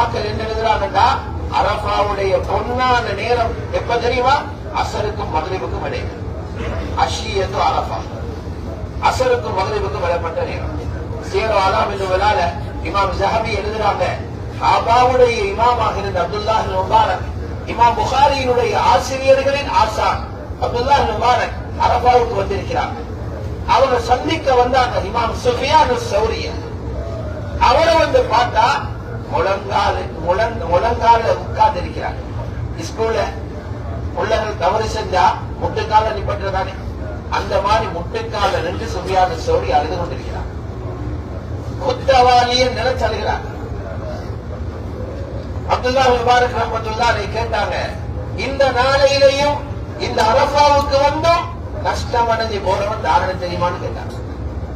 உலமாக்கள் என்ன எழுதுறாங்கன்னா அரபாவுடைய பொன்னான நேரம். எப்ப தெரியுமா? அசருக்கும் மகரிபுக்கும் இடையில. அஷியத்து அரபா அசருக்கும் மகரிபுக்கும் விடப்பட்ட நேரம். சேரோ அலாம் என்பதால இமாம் ஜஹபி எழுதுறாங்க ஹாபாவுடைய இமாமாக இருந்த அப்துல்லாஹ் முபாரக் இமாம் புகாரியினுடைய ஆசிரியர்களின் ஆசான் அப்துல்லாஹ் முபாரக் அரபாவுக்கு வந்திருக்கிறாங்க. அவரை சந்திக்க வந்தாங்க இமாம் சுஃபியான் சௌரிய அவரை வந்து பார்த்தா முழங்கால முழங்கால உட்கார்ந்து இருக்கிறார் ஸ்கூல்ல தவறு செஞ்சா முட்டுக்கால நிப்பட்டுறதானே அந்த மாதிரி முட்டுக்கால நின்று சுவையான சோடி அழுது கொண்டிருக்கிறார். குத்தவாளியை நினைச்சழுகிறார் அப்துல்லா முபாரக் ரஹமத்துல்லாஹி கேட்டாங்க இந்த நாளையிலையும் இந்த அரபாவுக்கு வந்தும் நஷ்டம் அடைஞ்சு போறவன் தாரணம் தெரியுமான்னு கேட்டாங்க.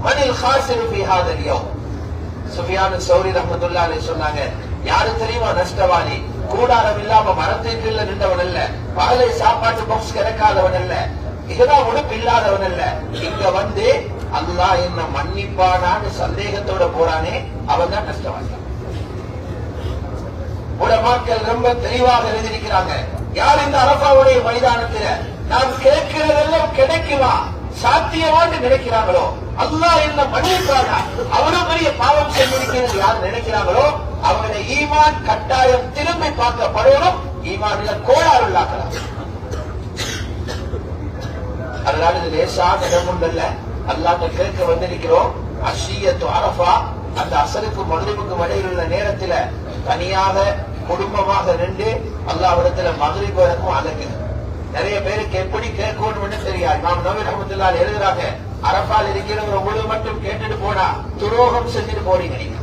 மனில் ஹாசிரு பிஹாதரியோ சுஃபியான சௌரி ரஹமத்துல்லா சொன்னாங்க யாரு தெரியுமா நஷ்டவாளி? கூடாரம் இல்லாம மரத்துக்கு இல்ல நின்றவன் அல்ல பகலை சாப்பாட்டு பாக்ஸ் கிடைக்காதவன் அல்ல இதுதான் உடுப்பு இல்லாதவன் அல்ல. இங்க வந்து அல்லாஹ் என்ன மன்னிப்பானான்னு சந்தேகத்தோட போறானே அவன் தான் நஷ்டவாளி. உடமாக்கள் ரொம்ப தெளிவாக எழுதியிருக்கிறாங்க யார் இந்த அரசாவுடைய மைதானத்துல? நாம் கேட்கிறதெல்லாம் கிடைக்குமா? சாத்தியமான்னு நினைக்கிறாங்களோ? அல்லாஹ் என்ன மன்னிப்பானா அவ்வளவு பெரிய பாவம் செஞ்சிருக்கிறது யார் நினைக்கிறாங்களோ அவங்களுடைய ஈமான் கட்டாயம் திரும்பி பார்க்கப்படணும். ஈமான்ல கோளாறு இல்லாக்கலாம் அதனால இது லேசான இடம் உண்டல்ல அல்லாட்ட கேட்க வந்திருக்கிறோம். அஷியத்து அரபா அந்த அசலுக்கு மகிழ்வுக்கும் இடையில் உள்ள நேரத்துல தனியாக குடும்பமாக நின்று அல்லாவிடத்துல மகிழ்வு வரைக்கும் அழைக்குது. நிறைய பேர் கேட்கணும்னு தெரியாது. நாம் நவீன் ரஹமத்துல்லால் எழுதுறாங்க. அரப்பால் இருக்கிறவங்க உங்களுக்கு மட்டும் கேட்டுட்டு போனா துரோகம் செஞ்சுட்டு போறீங்க நீங்க.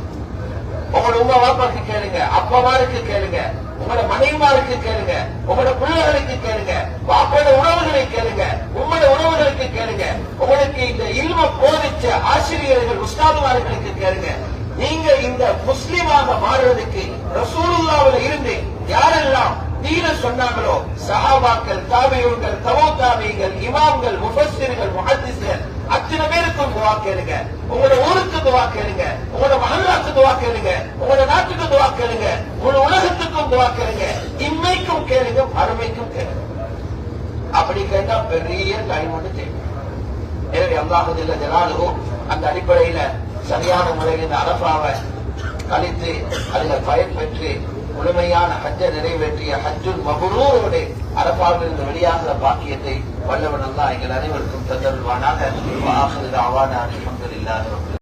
உங்களோட உங்க வாப்பாக்கு கேளுங்க அப்பமாருக்கு கேளுங்க உங்களோட மனைவிமாருக்கு கேளுங்க உங்களோட பிள்ளைகளுக்கு கேளுங்க வாப்போட உறவுகளை கேளுங்க உங்களோட உறவுகளுக்கு கேளுங்க. உங்களுக்கு இந்த இல்ம போதிச்ச ஆசிரியர்கள் உஸ்தாதுமார்களுக்கு கேளுங்க. நீங்க இந்த முஸ்லிமாக மாறுறதுக்கு ரசூலுல்லாவில இருந்து யாரெல்லாம் சொன்னாங்களோ சஹாபாக்கள் தாபியூன்கள் தவோ தாபிகள் இமாம்கள் முஃபஸ்ஸிர்கள் முஹத்திஸ்கள் அத்தனை பேருக்கும் துவா கேளுங்க. உங்களோட ஊருக்கு துவா கேளுங்க. உங்களோட மகனாக்கு துவா கேளுங்க. உங்களோட நாட்டுக்கு துவா கேளுங்க. உங்களோட உலகத்துக்கும் துவா கேளுங்க. இம்மைக்கும் கேளுங்க மறுமைக்கும் கேளுங்க. அப்படி கேட்டா பெரிய டைம் ஒன்று தேவை எனவே அல்லாஹதில்ல ஜலாலுவும் அந்த அடிப்படையில சரியான முறையில் இந்த அரபாவை கழித்து அதுல பயன் பெற்று முழுமையான ஹஜ்ஜ நிறைவேற்றிய ஹஜ்ஜுல் மபுரூரோடு அரபாவில் இருந்து வெளியாகிற பாக்கியத்தை வல்லவன் அல்லா எங்கள் அனைவருக்கும் தந்தருவானாக ஆசிரியர் அவான இல்லாதவர்கள்